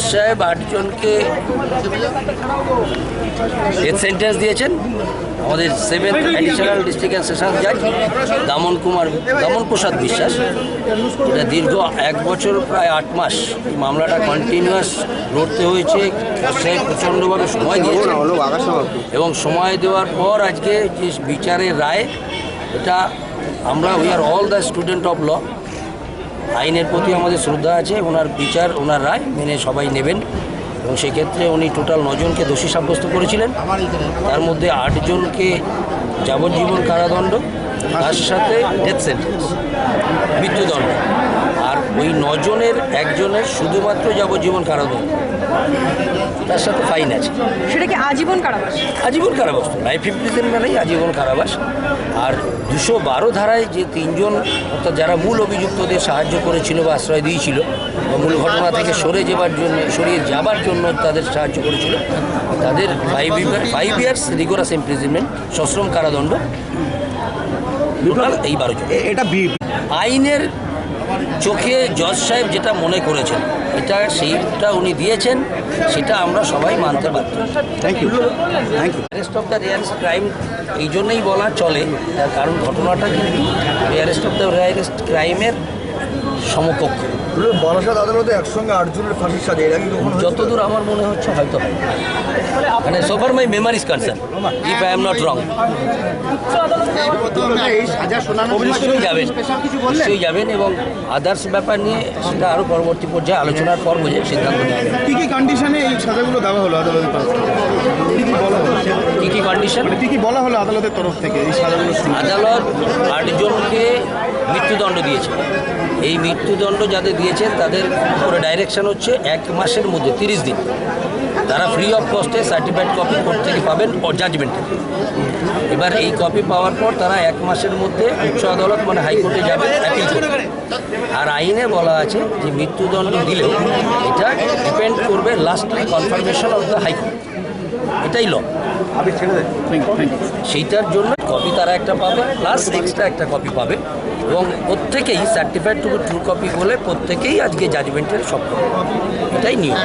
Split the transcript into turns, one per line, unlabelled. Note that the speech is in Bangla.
জজ সাহেব আটজনকে ডেথ সেন্টেন্স দিয়েছেন। আমাদের seven additional district and session জাজ দামন কুমার, দামন প্রসাদ বিশ্বাস। এটা দীর্ঘ এক বছর, প্রায় আট মাস। এই মামলাটা কন্টিনিউয়াস লড়তে হয়েছে। সে প্রচণ্ডভাবে সময় দিয়েছে এবং সময় দেওয়ার পর আজকে যে বিচারের রায়, এটা আমরা we are all the student of law আইনের প্রতি আমাদের শ্রদ্ধা আছে, ওনার বিচার, ওনার রায় মেনে সবাই নেবেন। এবং সেক্ষেত্রে উনি টোটাল নজনকে দোষী সাব্যস্ত করেছিলেন। তার মধ্যে আটজনকে যাবজ্জীবন কারাদণ্ড, তার সাথে ডেথ সেন্টেন্স মৃত্যুদণ্ড ওই নজনের একজনের শুধুমাত্র যাবজ্জীবন কারাদণ্ড। তার সাথে ফাইন আছে।
সেটা কি আজীবন কারাবাস?
আজীবন কারাবাস তো। লাইফ ইমপ্রিজেন মানেই আজীবন কারাবাস। আর দুশো বারো ধারায় যে তিনজন অর্থাৎ যারা মূল অভিযুক্তদের সাহায্য করেছিল বা আশ্রয় দিয়েছিল মূল ঘটনা থেকে সরে যাবার জন্য সরিয়ে যাবার জন্য তাদের সাহায্য করেছিল তাদের five five years rigorous imprisonment সশ্রম কারাদণ্ড। এই বারো জন।
এটা বি
আইনের চোখে জজ সাহেব যেটা মনে করেছেন এটা সেইটা উনি দিয়েছেন সেটা আমরা সবাই মানতে বাধ্য।
Thank you thank you
arrest of the rarest crime এই জন্যই বলা চলে তার কারণ ঘটনাটা কিন্তু রেয়ারেস্ট অফ দ্য রেয়ারেস্ট ক্রাইমের সমকক্ষ।
বারাসাত আদালতে একসঙ্গে আটজনের ফাঁসির সাজা এর আগে
যতদূর আমার মনে হচ্ছে হয়তো। মানে so far my memory is concern if I am not wrong নিশ্চয়ই যাবেন। নিশ্চয়ই যাবেন এবং আদার্স ব্যাপার নিয়ে সেটা আরও পরবর্তী পর্যায়ে আলোচনার পর বোঝে সিদ্ধান্ত নেওয়া হবে।
কি কি কন্ডিশনে এই সাজাগুলো দেওয়া হলো আদালতের তরফ থেকে? কি কি বলা হলো?
কী কী কন্ডিশন
কি কি বলা হলো আদালতের তরফ থেকে এই সাজাগুলো?
আদালত আটজনকে মৃত্যুদণ্ড দিয়েছে। এই মৃত্যুদণ্ড যাদের দিয়েছেন তাদের উপরে ডাইরেকশন হচ্ছে এক মাসের মধ্যে তিরিশ দিন। তারা ফ্রি অফ কস্টে সার্টিফাইড কপি কোর্ট থেকে পাবেন ও জাজমেন্ট এবার এই কপি পাওয়ার পর তারা এক মাসের মধ্যে উচ্চ আদালত মানে হাইকোর্টে যাবে অ্যাপিল করবে। আর আইনে বলা আছে যে মৃত্যুদণ্ড দিলেও এটা ডিপেন্ড করবে lastly confirmation of the high court এটাই ল সেইটার জন্য কপি তারা একটা পাবে প্লাস এক্সট্রা একটা কপি পাবে। এবং প্রত্যেকেই সার্টিফাইড টু ট্রু কপি বলে প্রত্যেকেই আজকে জাজমেন্টের সক্ষম এটাই নিয়ম।